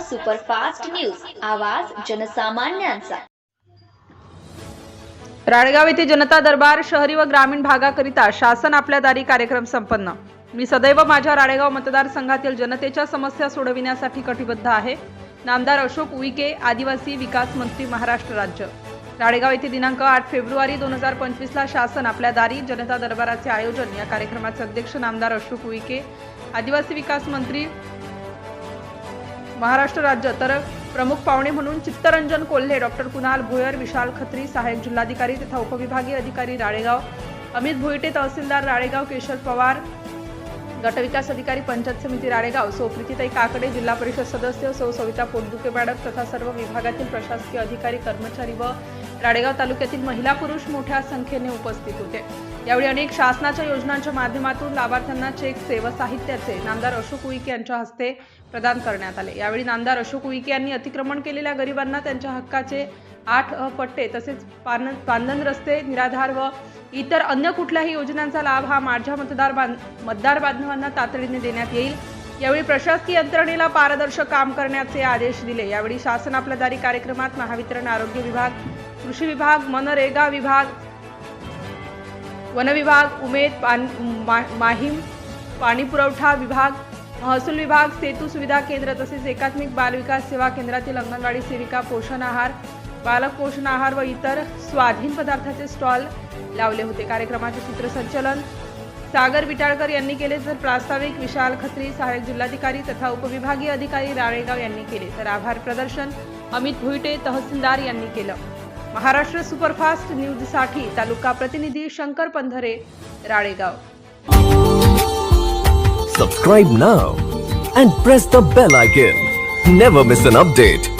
Superfast news. आवाज जनसामान्यांचा. राळेगाव येथे जनता दरबार शहरी व ग्रामीण भागाकरिता शासन आपल्या दारी कार्यक्रम संपन्न. मी सदैव माझ्या राळेगाव मतदारसंघातील जनतेच्या समस्या सोडविण्यासाठी कटिबद्ध आहे. नामदार अशोक उईके आदिवासी विकास मंत्री महाराष्ट्र राज्य. राळेगाव येथे दिनांक आठ फेब्रुवारी दोन हजार पंचवीसला शासन आपल्या दारी जनता दरबाराचे आयोजन. या कार्यक्रमाचे अध्यक्ष नामदार अशोक उईके आदिवासी विकास मंत्री महाराष्ट्र राज्य तर प्रमुख पाहुणे म्हणून चित्तरंजन कोल्हे डॉक्टर कुणाल भोयर विशाल खत्री सहाय्यक जिल्हाधिकारी तथा उपविभागीय अधिकारी राळेगाव अमित भोईटे तहसीलदार राळेगाव केशव पवार गटविकास अधिकारी पंचायत समिती राळेगाव सौ प्रीतीताई काकडे जिल्हा परिषद सदस्य सौ सविता पोटदुके मॅडम तथा सर्व विभागातील प्रशासकीय अधिकारी कर्मचारी व राळेगाव तालुक्यातील महिला पुरुष मोठ्या संख्येने उपस्थित होते. यावेळी अनेक शासनाच्या योजनांच्या माध्यमातून लाभार्थ्यांना चेकचे व साहित्याचे नामदार अशोक उईके यांच्या हस्ते प्रदान करण्यात आले. यावेळी नामदार अशोक उईके यांनी अतिक्रमण केलेल्या गरिबांना त्यांच्या हक्काचे आठ पट्टे तसेच पान पांदन रस्ते निराधार व इतर अन्य कुठल्याही योजनांचा लाभ हा माझ्या मतदार बांध मतदार बांधवांना तातडीने देण्यात येईल. यावेळी प्रशासकीय यंत्रणेला पारदर्शक काम करण्याचे आदेश दिले. यावेळी शासन आपल्या दारी कार्यक्रमात महावितरण आरोग्य विभाग कृषी विभाग मनरेगा विभाग वनविभाग उमेद पान मा, माहीम पाणी पुरवठा विभाग महसूल विभाग सेतू सुविधा केंद्र तसेच एकात्मिक बालविकास सेवा केंद्रातील अंगणवाडी सेविका पोषण आहार बालक पोषण आहार व इतर स्वाधीन पदार्थाचे स्टॉल लावले होते. कार्यक्रमाचे सूत्रसंचलन सागर विटाळकर यांनी केले तर प्रास्ताविक विशाल खत्री सहाय्यक जिल्हाधिकारी तथा उपविभागीय अधिकारी राळेगाव यांनी केले. तर आभार प्रदर्शन अमित भुईटे तहसीलदार यांनी केलं. महाराष्ट्र सुपरफास्ट न्यूजसाठी तालुका प्रतिनिधी Shankar Pandhare Ralegaon. Subscribe now and press the bell icon never miss an update